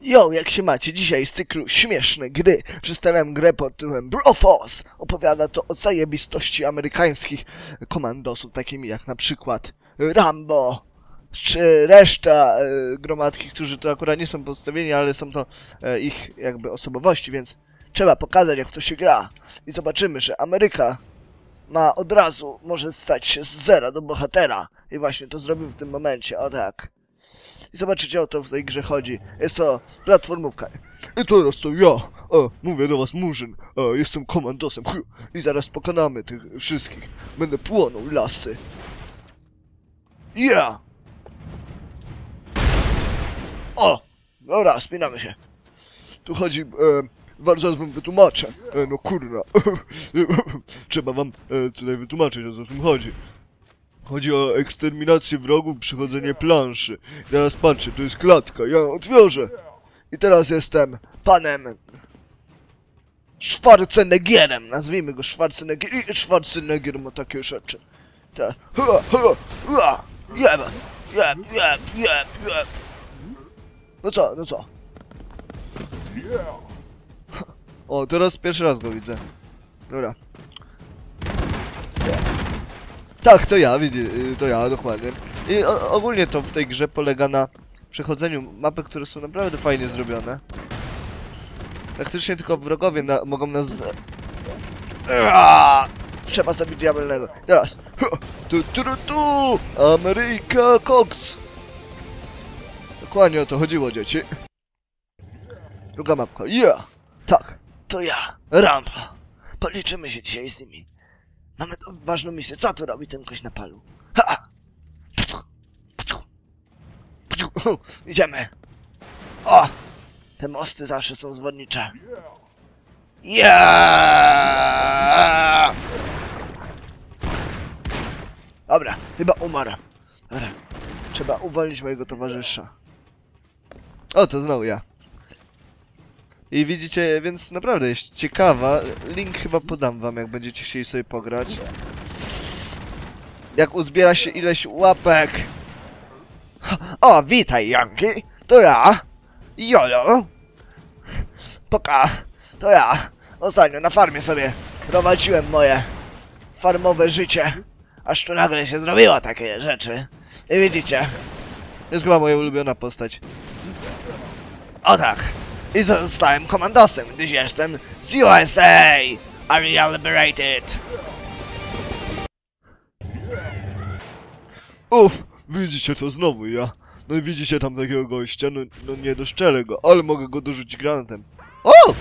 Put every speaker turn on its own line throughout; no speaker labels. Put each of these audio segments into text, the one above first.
Yo, jak się macie? Dzisiaj z cyklu Śmieszne Gry przedstawiam grę pod tytułem Broforce. Opowiada to o zajebistości amerykańskich komandosów, takimi jak na przykład Rambo, czy reszta e, gromadki, którzy to akurat nie są podstawieni, ale są to e, ich jakby osobowości, więc trzeba pokazać jak to się gra. I zobaczymy, że Ameryka ma od razu, może stać się z zera do bohatera. I właśnie to zrobił w tym momencie, o tak. I zobaczycie o to w tej grze chodzi. Jest to platformówka. I teraz to ja, e, mówię do was Murzyn, e, jestem komandosem i zaraz pokonamy tych wszystkich. Będę płonął lasy. Ja! O! Dobra, spinamy się. Tu chodzi, e, zaraz wam wytłumaczę. E, no kurna. Trzeba wam e, tutaj wytłumaczyć o co w tym chodzi. Chodzi o eksterminację wrogów, przychodzenie planszy. I teraz patrzcie, to jest klatka, ja ją otworzę. I teraz jestem panem Schwarzeneggierem, nazwijmy go Schwarzenegger. I Schwarzenegger ma takie rzeczy. Te. Ha, ha, ha, jeb, jeb, jeb, jeb, jeb. No co, no co? O, teraz pierwszy raz go widzę. Dobra. Tak, to ja, widzi, y, to ja, dokładnie. I ogólnie to w tej grze polega na przechodzeniu mapy, które są naprawdę fajnie zrobione. Praktycznie tylko wrogowie na, mogą nas... Trzeba zabić diabelnego. Teraz. Tu, tu, tu, tu! Ameryka Cox! Dokładnie o to chodziło, dzieci. Druga mapka. Ja! Tak, to ja, Rampa. Policzymy się dzisiaj z nimi. Mamy ważną misję. Co tu robi ten kość na palu? Ha! Idziemy. O! Te mosty zawsze są zwodnicze. Ja! Dobra, chyba umarł. Dobra. Trzeba uwolnić mojego towarzysza. O, to znowu ja. I widzicie, więc naprawdę jest ciekawa. Link chyba podam wam, jak będziecie chcieli sobie pograć. Jak uzbiera się ileś łapek. O, witaj, Janki. To ja. Jolo. Poka. To ja. Ostatnio na farmie sobie prowadziłem moje farmowe życie. Aż tu nagle się zrobiło takie rzeczy. I widzicie. Jest chyba moja ulubiona postać. O tak. I zostałem komandosem, gdyż jestem z USA! Area Liberated! Uff, widzicie to znowu ja. No i widzicie tam takiego gościa, no, no nie doszczelę go, ale mogę go dorzucić granatem. O!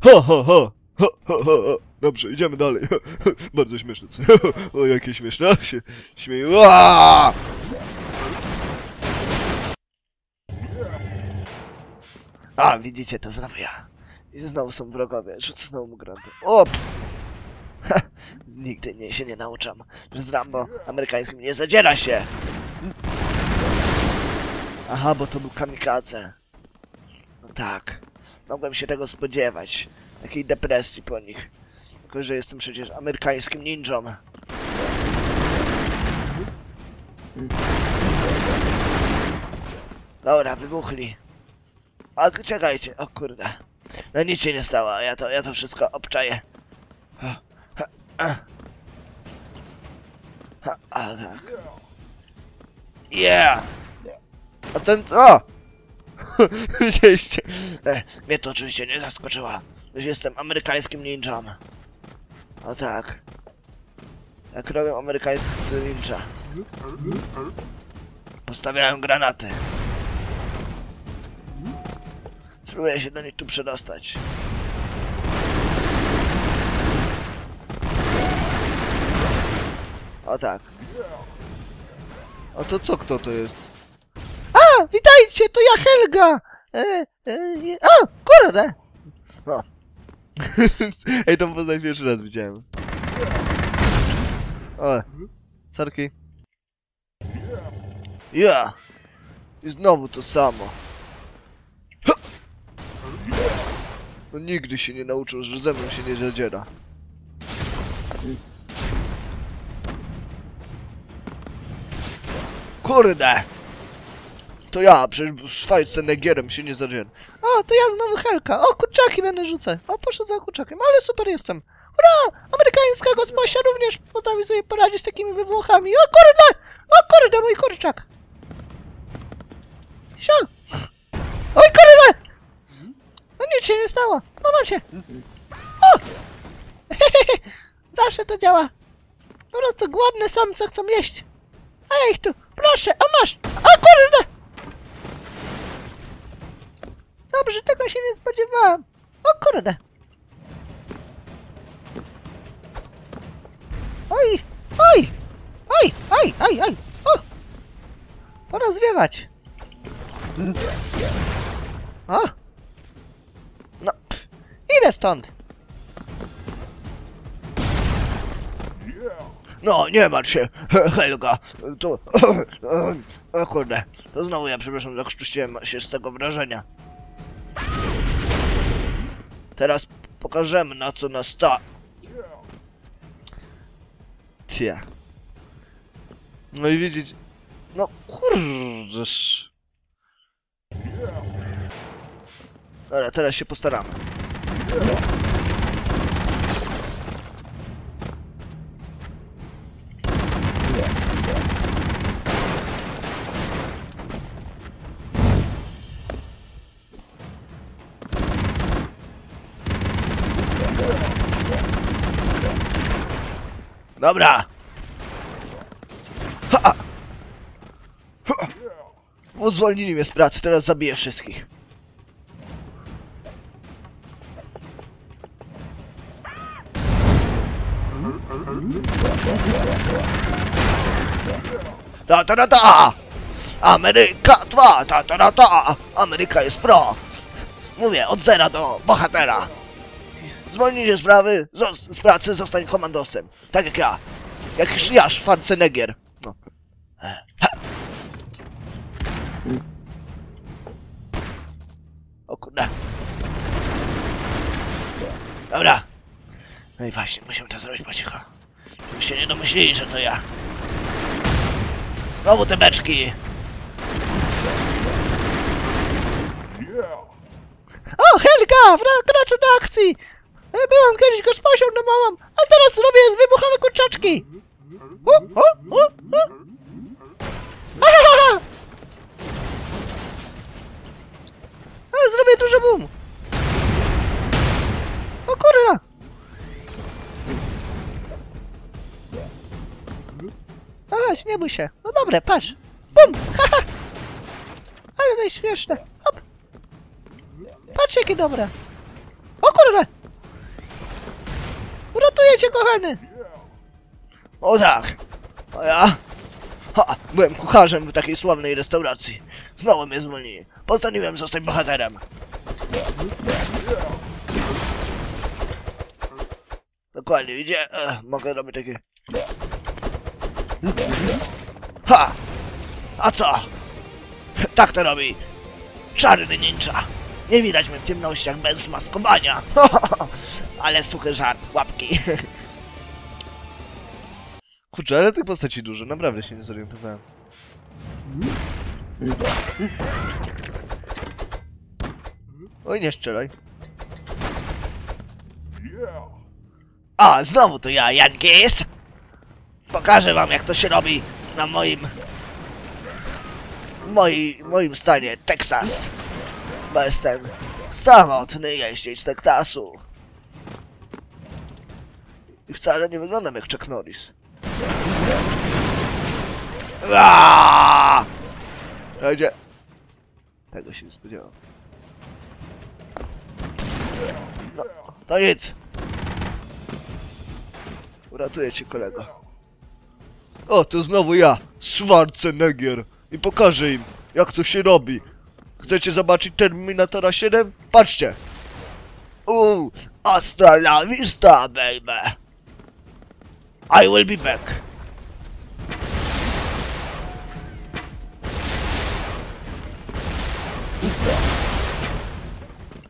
Ha, ha! Ha, ha, ha, ha. Dobrze, idziemy dalej. Bardzo śmieszne, co? o, jakie śmieszne, się śmieję. A, widzicie, to znowu ja. I znowu są wrogowie. Rzucę znowu mu granaty. O! pff. Ha, Nigdy nie się nie nauczam. Z Rambo amerykańskim nie zadziera się. Aha, bo to był kamikadze. No tak. Mogłem się tego spodziewać. Takiej depresji po nich. Tylko, że jestem przecież amerykańskim ninją. Dobra, wybuchli. A czekajcie, o kurde. No nic się nie stało, ja to, ja to wszystko obczaję. Ha, ha. Ha, a tak. Yeah! A ten, o! Widzieliście? E, mnie to oczywiście nie zaskoczyło, jestem amerykańskim ninją. O tak. Jak robią amerykańscy ninja. Postawiają granaty. Spróbuję się do nich tu przedostać. O tak. A to co kto to jest? A, witajcie, to ja Helga! E, e, nie, a, kurde! O. Ej, tą postać pierwszy raz widziałem. O, sorki. Ja! I znowu to samo. No nigdy się nie nauczył, że ze mną się nie zadziera. Kurde! to ja, przecież Schwarzeneggerem się nie zadzień. O, to ja znowu Helka. O, kurczaki będę rzucać. O, poszedł za kurczakiem, ale super jestem. Hurra! Amerykańska gosposia również potrafi sobie poradzić z takimi wywłochami. O kurde! O kurde, mój kurczak! Sio! Oj kurde! No nic się nie stało. Popatrzcie. O! Zawsze to działa. Po prostu głodne samce chcą jeść. Ej tu, proszę, a masz! O kurde! Dobrze, tego się nie spodziewałam. O kurde! Oj, oj, oj, oj, oj, oj, o! Pora zwiewać. O! Idę stąd. No, nie martw się, Helga. To... O kurde, to znowu ja, przepraszam, zakrztusiłem się z tego wrażenia. Teraz pokażemy, na co nas ta... Tia. No i widzieć... No kurczesz. Dobra, teraz się postaramy. Dobra. Ha! Ha! Zwolnili mnie z pracy, teraz zabiję wszystkich. Ta ta ta ta! Ameryka 2! Ta ta ta ta! Ameryka jest pro! Mówię, od zera do bohatera! Zwolnij się z sprawy, zos- z pracy, zostań komandosem. Tak jak ja. Jak ja, Schwarzenegger. No. Ha. O kurde. Dobra. No i właśnie, musimy to zrobić po cichu. Żebyście nie domyślili, że to ja. Znowu te beczki. O, Helga! Wracasz do akcji! E, Byłam kiedyś gosposią na małą, a teraz robię wybuchowe kurczaczki! O! A, zrobię duży boom! O kurwa! Nie bój się. No dobre, patrz. Bum! Haha! Ale to jest śmieszne. Hop! Patrz jakie dobre. O kurde! Uratuję cię, kochany! O tak! A ja? Ha! Byłem kucharzem w takiej sławnej restauracji. Znowu mnie zwolnili. Postanowiłem zostać bohaterem. Dokładnie, widzicie? E, mogę robić takie... Ha! A co? Tak to robi czarny ninja. Nie widać mnie w ciemnościach bez maskowania. Ale suchy żart, łapki. Kurczę, ale tych postaci dużo, naprawdę się nie zorientowałem. Oj, nie strzelaj. A, znowu to ja, Jankis! Pokażę wam, jak to się robi na moim... Moi, moim stanie, Teksas. Bo jestem samotny jeździć z Teksasu. I wcale nie wyglądam jak Chuck Norris. Aaaa! Słuchajcie. Tego się spodziewałem. No, to nic. Uratuję cię, kolego. O, to znowu ja, Schwarzenegger. I pokażę im, jak to się robi. Chcecie zobaczyć Terminatora 7? Patrzcie. Uuu, hasta la vista, baby. I will be back.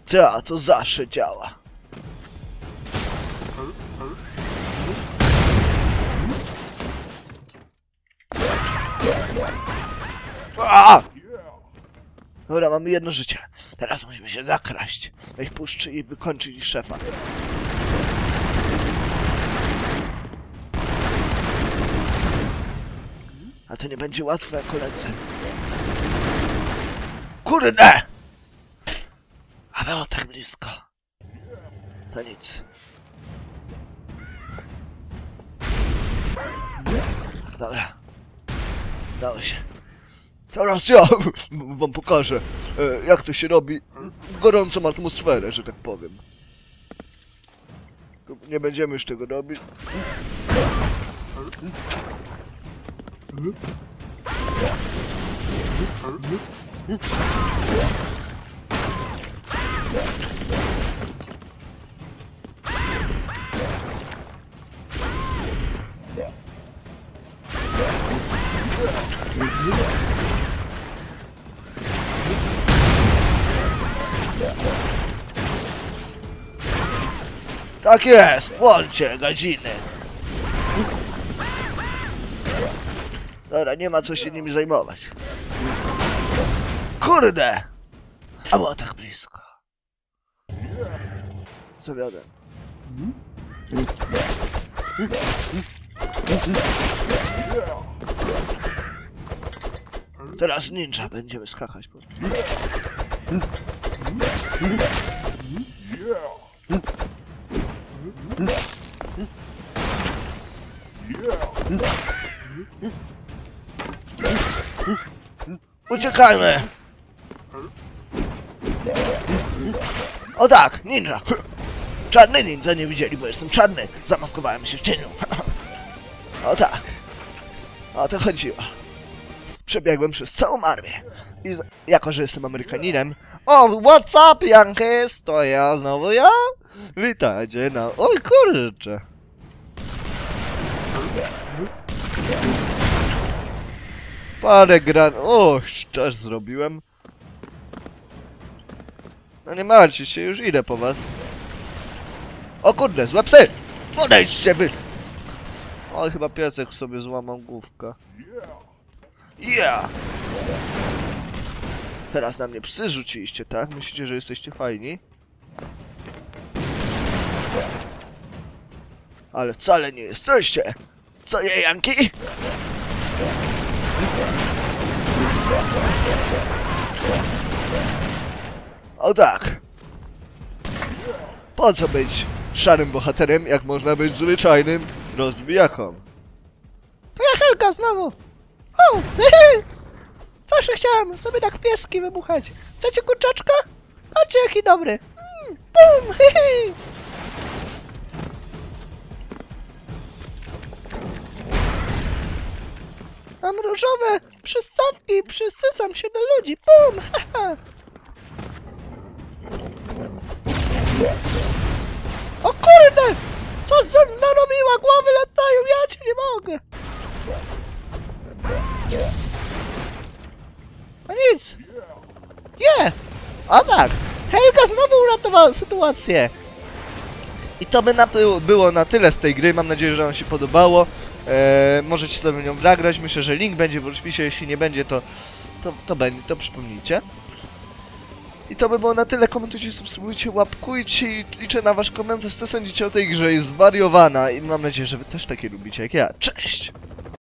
Ta, to zawsze działa. A! Dobra, mamy jedno życie. Teraz musimy się zakraść do ich puszczy i wykończyć ich szefa. A to nie będzie łatwe, koledzy. Kurde! A było tak blisko. To nic. Dobra. Dało się. Teraz ja wam pokażę, e, jak to się robi gorącą atmosferę, że tak powiem. Nie będziemy już tego robić. Tak jest, włączcie godziny. Dobra, nie ma co się nimi zajmować. Kurde! A było tak blisko. Co wiadę? Teraz ninja będziemy skakać po Uciekajmy! O tak, ninja! Czarny ninja nie widzieli, bo jestem czarny. Zamaskowałem się w cieniu. O tak. O to chodziło. Przebiegłem przez całą armię. I jako, że jestem Amerykaninem... O, what's up, Yankees? To ja, znowu ja? Witajcie na... Oj, kurczę. Parę gran... O, też zrobiłem. No nie martwcie się, już idę po was. O kurde, złe psy! Odejdźcie wy! O, chyba piesek sobie złamał główkę. Yeah! Teraz na mnie psy rzuciliście, tak? Myślicie, że jesteście fajni? Ale wcale nie jesteście! Co je, Janki? O tak! Po co być szarym bohaterem, jak można być zwyczajnym rozbijaką? To ja Helga znowu! O! Zawsze chciałem sobie tak pieski wybuchać. Chcecie kurczaczka? Patrzcie jaki dobry. Mm, bum! Mam różowe przystawki i przysysam się do ludzi. Bum! O kurde! Co ze mną robiła? Głowy latają, ja cię nie mogę! No nic! Nie! A tak! Helga znowu uratowała sytuację! I to by na, było- na tyle z tej gry, mam nadzieję, że wam się podobało. Eee, możecie sobie nią zagrać, myślę, że link będzie w opisie, jeśli nie będzie, to, to, to będzie, to przypomnijcie. I to by było na tyle, komentujcie, subskrybujcie, łapkujcie liczę na wasz komentarz, co sądzicie o tej grze, jest zwariowana i mam nadzieję, że wy też takie lubicie jak ja. Cześć!